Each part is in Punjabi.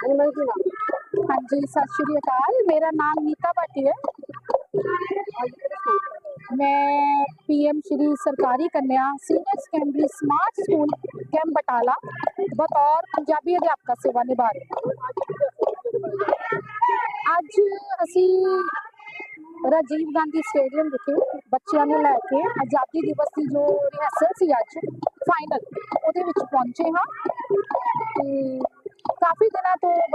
ਹਾਂਜੀ, ਸਤਿ ਸ਼੍ਰੀ ਅਕਾਲ। ਮੇਰਾ ਨਾਮ ਨੀਤਾ ਭਾਟੀ ਹੈ। ਮੈਂ ਪੀਐਮ ਸ਼੍ਰੀ ਸਰਕਾਰੀ ਕੰਨਿਆ senior secondary smart school camp Batala, ਬਤੌਰ ਪੰਜਾਬੀ ਅਧਿਆਪਕਾ ਸੇਵਾ ਨਿਭਾ ਰਹੀ ਅੱਜ ਅਸੀਂ ਰਾਜੀਵ ਗਾਂਧੀ ਸਟੇਡੀਅਮ ਵਿਖੇ ਬੱਚਿਆਂ ਨੂੰ ਲੈ ਕੇ ਆਜ਼ਾਦੀ ਦਿਵਸ ਦੀ ਜੋ ਰਿਹਰਸਲ ਸੀ ਅੱਜ ਫਾਈਨਲ ਉਹਦੇ ਵਿੱਚ ਪਹੁੰਚੇ ਹਾਂ। ਤੇ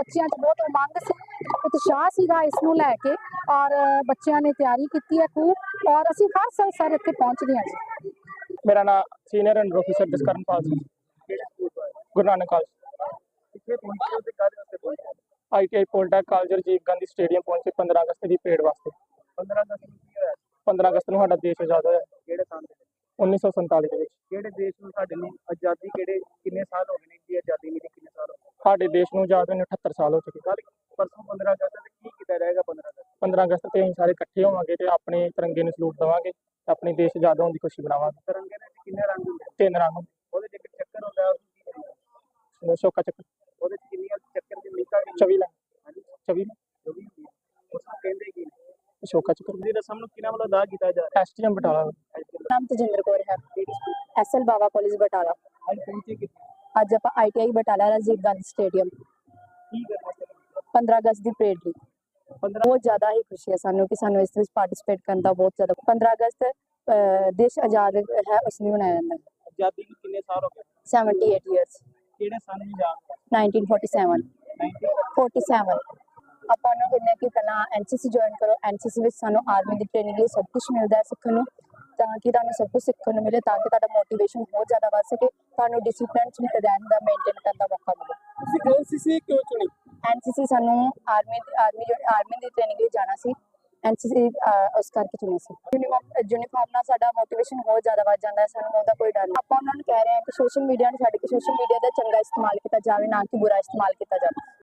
ਬੱਚਿਆਂ 'ਚ ਬਹੁਤ ਉਮੰਗ ਸੀ ਉਤਸ਼ਾਹ ਸੀਗਾ ਇਸ ਨੂੰ ਲੈ ਕੇ ਔਰ ਬੱਚਿਆਂ ਨੇ ਤਿਆਰੀ ਕੀਤੀ ਹੈ ਖੂਬ ਔਰ ਅਸੀਂ ਹਰ ਸਾਲ ਸਰ ਇੱਥੇ ਪਹੁੰਚਦੇ ਹਾਂ ਜੀ। ਮੇਰਾ ਨਾਮ senior under officer Jaskaranpal Singh. Guru Nanak college ਕਿੱਥੇ ਪਹੁੰਚੇ ਹੋ ਤੇ ਕਾਹਦੇ ਵਾਸਤੇ ਪਹੁੰਚੇ ITI polytech college Rajiv Gandhi stadium ਪਹੁੰਚੇ 15 ਅਗਸਤ ਦੀ ਪਰੇਡ ਵਾਸਤੇ। 15 ਅਗਸਤ ਨੂੰ ਕੀ ਹੋਇਆ? 15 ਅਗਸਤ ਨੂੰ ਸਾਡਾ ਦੇਸ਼ ਆਜ਼ਾਦ ਹੋਇਆ। ਕਿਹੜੇ ਸਾਲ ਦੇ ਵਿੱਚ? 1947 ਦੇ ਵਿੱਚ। ਕਿਹੜੇ ਦੇਸ਼ ਨੂੰ ਸਾਡੇ ਨੂੰ ਆਜ਼ਾਦੀ ਕਿਹੜੇ ਕਿੰਨੇ ਸਾਲ ਹੋ ਗਏ ਨੇ ਜੀ ਆਜ਼ਾਦੀ ਮਿਲੀ ਕਿੰਨੇ ਸਾਲ ਸਾਡੇ ਦੇਸ਼ ਨੂੰ ਆਜ਼ਾਦ ਹੋਏ ਨੂੰ 78 ਸਾਲ ਹੋ ਚੁੱਕੇ। ਕੱਲ ਪਰਸੋਂ 15 ਅਗਸਤ ਤੇ ਕੀ ਕੀਤਾ ਜਾਏਗਾ 15 ਅਗਸਤ? 15 ਅਗਸਤ ਤੇ ਅਸੀਂ ਸਾਰੇ ਇਕੱਠੇ ਹੋਵਾਂਗੇ ਤੇ ਆਪਣੇ ਤਿਰੰਗੇ ਨੂੰ ਸਲੂਟ ਦੇਵਾਂਗੇ ਤੇ ਆਪਣੇ ਦੇਸ਼ ਆਜ਼ਾਦ ਹੋਣ ਦੀ ਖੁਸ਼ੀ ਮਨਾਵਾਂਗੇ ਤਿਰੰਗੇ ਦੇ ਵਿੱਚ ਕਿੰਨੇ ਰੰਗ ਹੁੰਦੇ? ਤਿੰਨ ਰੰਗ ਉਹਦੇ ਚ ਇੱਕ ਚੱਕਰ ਹੁੰਦਾ ਉਹ ਕੀ ਹੁੰਦਾ? ਹੁੰਦੇ ਸ਼ੋਕਾ ਚੱਕਰ। ਉਹਦੇ ਕਿੰਨੀਆਂ ਚੱਕਰ ਦੀ ਮਿਲਦਾ 24 ਲੈ ਹਾਂਜੀ। 24 ਜੋ ਵੀ ਹੁੰਦੀ ਹੈ। ਉਸ ਨੂੰ ਕਹਿੰਦੇ ਕੀ ਨੇ? ਸ਼ੋਕਾ ਚੱਕਰ। ਦੀ ਰਸਮ ਨੂੰ ਕਿਹਨਾਂ ਵੱਲੋਂ ਅਦਾ ਕੀਤਾ ਜਾ ਰਿਹਾ? ਐਸਟੀਐਮ ਬਟਾਲਾ ਨਾਮ ਤਜਿੰਦਰ ਕੌਰ ਹੈ। SL Bawa college Batala. ਅੱਜ ਪਹੁੰਚੇ ਕਿ ਅੱਜ ਆਪਾਂ ਆਈਟੀਆਈ ਬਟਾਲਾ ਰਾਜੀਵ ਗਾਂਧੀ ਸਟੇਡੀਅਮ ਕੀ ਕਰਨ ਵਾਸਤੇ 15 ਅਗਸਤ ਦੀ ਪਰੇਡ ਲਈ 15 ਬਹੁਤ ਜ਼ਿਆਦਾ ਹੀ ਖੁਸ਼ੀ ਹੈ ਸਾਨੂੰ ਕਿ ਸਾਨੂੰ ਇਸ ਵਿੱਚ ਪਾਰਟਿਸਿਪੇਟ ਕਰਨ ਦਾ ਬਹੁਤ ਜ਼ਿਆਦਾ 15 ਅਗਸਤ ਦੇਸ਼ ਆਜ਼ਾਦ ਹੈ ਉਸ ਨੂੰ ਮਨਾਇਆ ਜਾਂਦਾ। ਹੈ ਆਜ਼ਾਦੀ ਨੂੰ ਕਿੰਨੇ ਸਾਲ ਹੋ ਗਏ? 78 ਇਅਰਸ ਕਿਹੜੇ ਸਾਲ ਨੂੰ ਯਾਦ 1947 47 ਆਪਾਂ ਨੂੰ ਕਹਿੰਦੇ ਕਿ ਪਹਿਲਾਂ ਐਨਸੀਸੀ ਜੁਆਇਨ ਕਰੋ। ਐਨਸੀਸੀ ਵਿੱਚ ਸਾਨੂੰ ਆਰਮੀ ਦੀ ਟ੍ਰੇਨਿੰਗ ਲਈ ਸਭ ਕੁਝ ਮਿਲਦਾ ਹੈ ਸਿੱਖਣ ਨੂੰ। ਤਾਂ ਕਿ ਤੁਹਾਨੂੰ ਸਭ ਕੁਝ ਸਿੱਖਣ ਨੂੰ ਮਿਲੇ ਤਾਂ ਕਿ ਤੁਹਾਡਾ ਮੋਟੀਵੇਸ਼ਨ ਹੋਰ ਜ਼ਿਆਦਾ ਵੱਧ ਸਕੇ ਤੁਹਾਨੂੰ ਡਿਸਪਲਿਨ ਚ ਰਹਿਣ ਦਾ ਮੇਨਟੇਨ ਕਰਨ ਦਾ ਮੌਕਾ ਮਿਲੇ। ਤੁਸੀਂ ਐਨਸੀਸੀ ਕਿਉਂ ਚੁਣੀ? ਐਨਸੀਸੀ ਸਾਨੂੰ ਆਰਮੀ ਆਰਮੀ ਜੋ ਆਰਮੀ ਦੀ ਟ੍ਰੇਨਿੰਗ ਲਈ ਜਾਣਾ ਸੀ। ਐਨਸੀਸੀ ਉਸ ਕਰਕੇ ਚੁਣੀ ਸੀ। ਯੂਨੀਫਾਰਮ ਯੂਨੀਫਾਰਮ ਨਾਲ ਸਾਡਾ ਮੋਟੀਵੇਸ਼ਨ ਹੋਰ ਜ਼ਿਆਦਾ ਵੱਧ ਜਾਂਦਾ ਹੈ ਸਾਨੂੰ ਉਹਦਾ ਕੋਈ ਡਰ ਨਹੀਂ। ਆਪਾਂ ਉਹਨਾਂ ਨੂੰ ਕਹਿ ਰਹੇ ਹਾਂ ਕਿ ਸੋਸ਼ਲ ਮੀਡੀਆ ਨੂੰ ਛੱਡ ਕੇ ਸੋਸ਼ਲ ਮੀਡੀਆ ਦਾ ਚੰਗਾ ਇਸਤੇਮਾਲ ਕੀਤਾ ਜਾਵੇ ਨਾ ਕਿ ਬੁਰਾ ਇਸਤੇਮਾਲ ਕੀਤਾ ਜਾਵੇ।